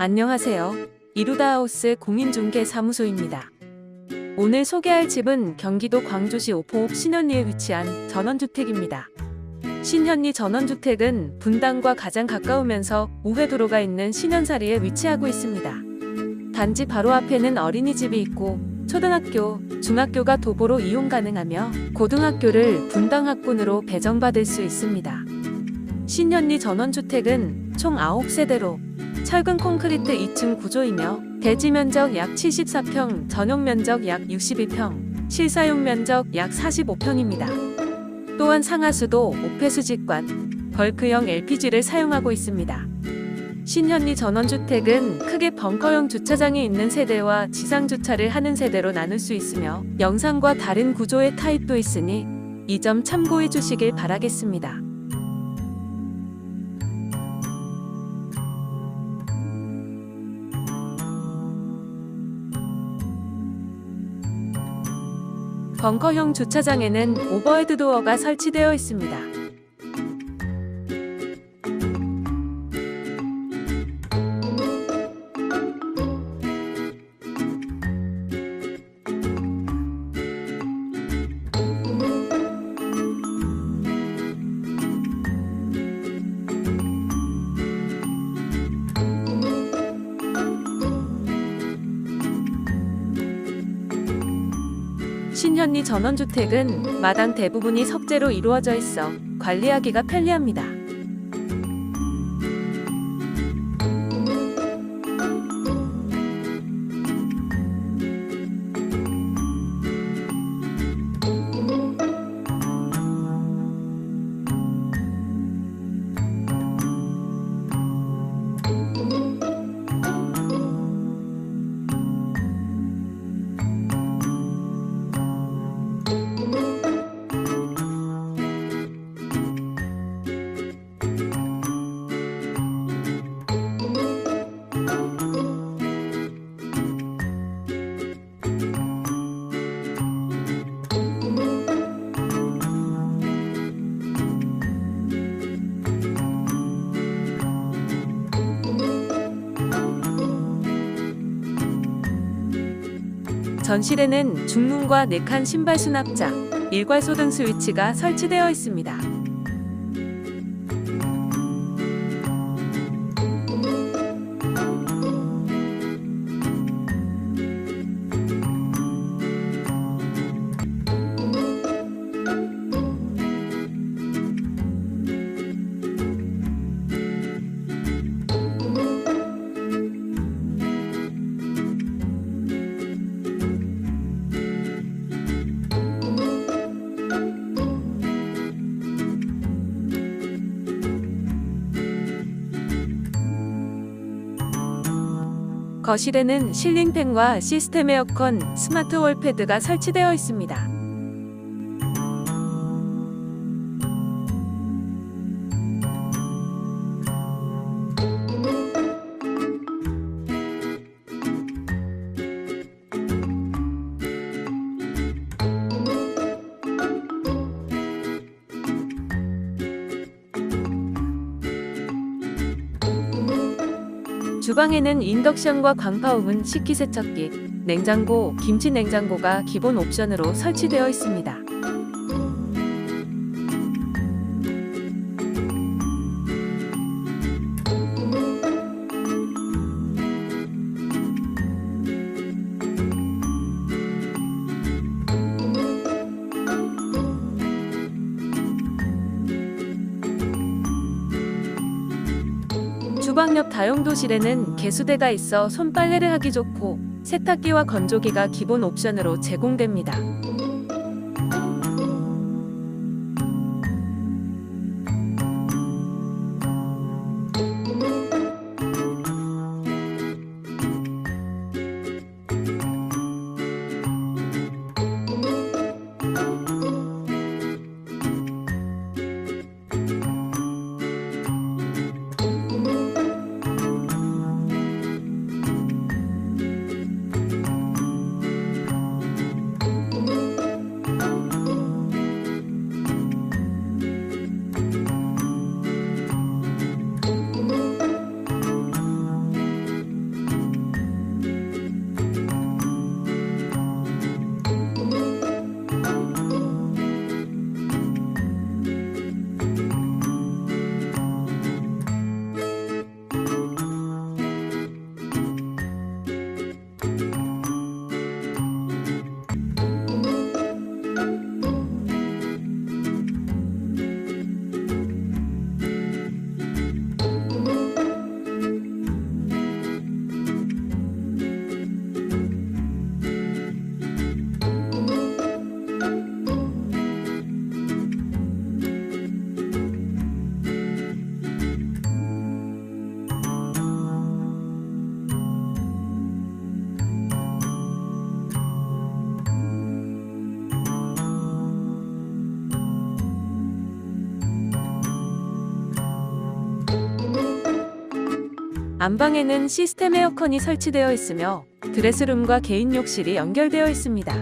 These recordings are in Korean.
안녕하세요. 이루다하우스 공인중개사무소입니다. 오늘 소개할 집은 경기도 광주시 오포읍 신현리에 위치한 전원주택입니다. 신현리 전원주택은 분당과 가장 가까우면서 우회도로가 있는 신현사리에 위치하고 있습니다. 단지 바로 앞에는 어린이집이 있고 초등학교, 중학교가 도보로 이용 가능하며 고등학교를 분당학군으로 배정받을 수 있습니다. 신현리 전원주택은 총 9세대로 철근 콘크리트 2층 구조이며 대지 면적 약 74평, 전용 면적 약 62평, 실사용 면적 약 45평입니다. 또한 상하수도 오폐수 직관, 벌크형 LPG를 사용하고 있습니다. 신현리 전원주택은 크게 벙커형 주차장이 있는 세대와 지상 주차를 하는 세대로 나눌 수 있으며 영상과 다른 구조의 타입도 있으니 이 점 참고해 주시길 바라겠습니다. 벙커형 주차장에는 오버헤드 도어가 설치되어 있습니다. 신현리 전원주택은 마당 대부분이 석재로 이루어져 있어 관리하기가 편리합니다. 전실에는 중문과 4칸 신발 수납장, 일괄소 등 스위치가 설치되어 있습니다. 거실에는 실링팬과 시스템 에어컨, 스마트 월패드가 설치되어 있습니다. 주방에는 인덕션과 광파오븐, 식기세척기, 냉장고, 김치 냉장고가 기본 옵션으로 설치되어 있습니다. 주방 옆 다용도실에는 개수대가 있어 손빨래를 하기 좋고 세탁기와 건조기가 기본 옵션으로 제공됩니다. 안방에는 시스템 에어컨이 설치되어 있으며 드레스룸과 개인 욕실이 연결되어 있습니다.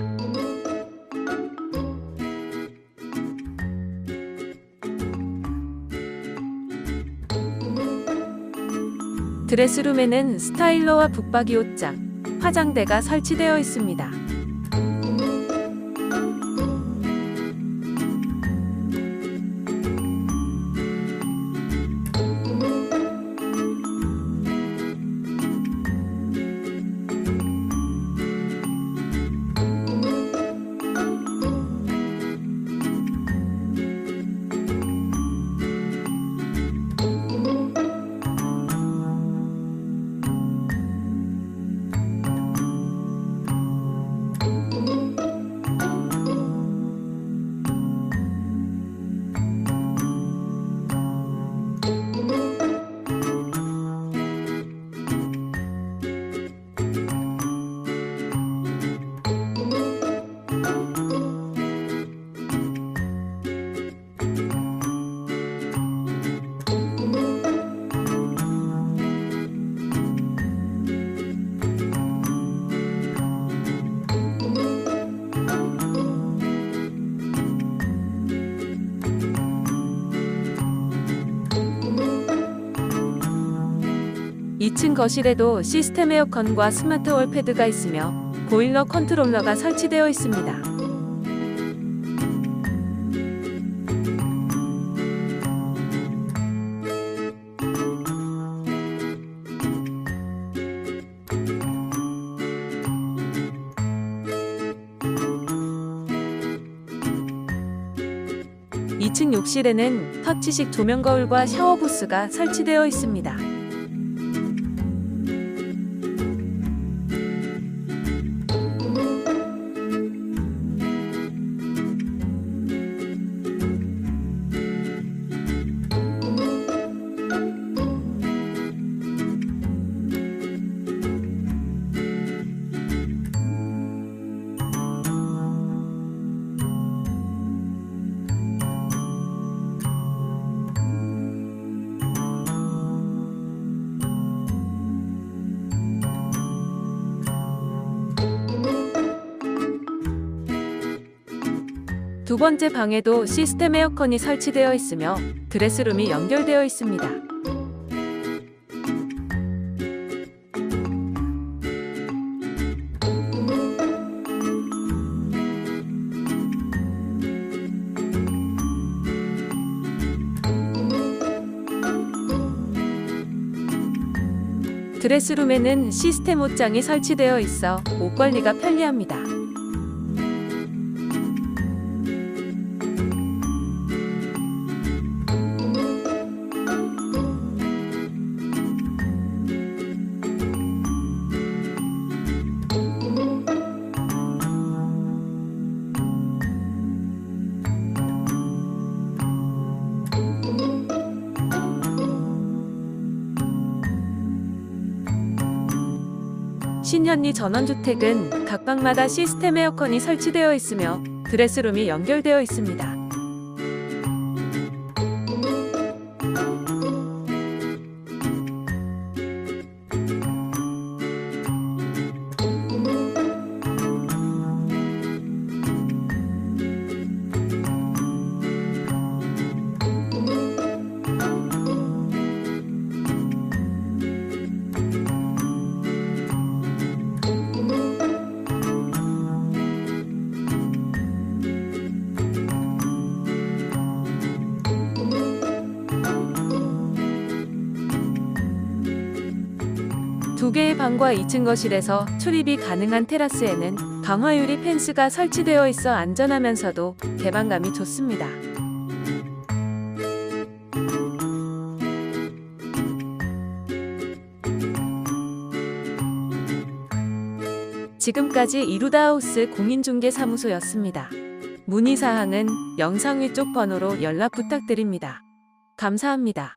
드레스룸에는 스타일러와 붙박이 옷장, 화장대가 설치되어 있습니다. 이층 거실에도 시스템 에어컨과 스마트 월패드가 있으며 보일러 컨트롤러가 설치되어 있습니다. 이층 욕실에는 터치식 조명 거울과 샤워 부스가 설치되어 있습니다. 두 번째 방에도 시스템 에어컨이 설치되어 있으며 드레스룸이 연결되어 있습니다. 드레스룸에는 시스템 옷장이 설치되어 있어 옷 관리가 편리합니다. 신현리 전원주택은 각 방마다 시스템 에어컨이 설치되어 있으며 드레스룸이 연결되어 있습니다. 두 개의 방과 2층 거실에서 출입이 가능한 테라스에는 강화유리 펜스가 설치되어 있어 안전하면서도 개방감이 좋습니다. 지금까지 이루다하우스 공인중개사무소였습니다. 문의사항은 영상 위쪽 번호로 연락 부탁드립니다. 감사합니다.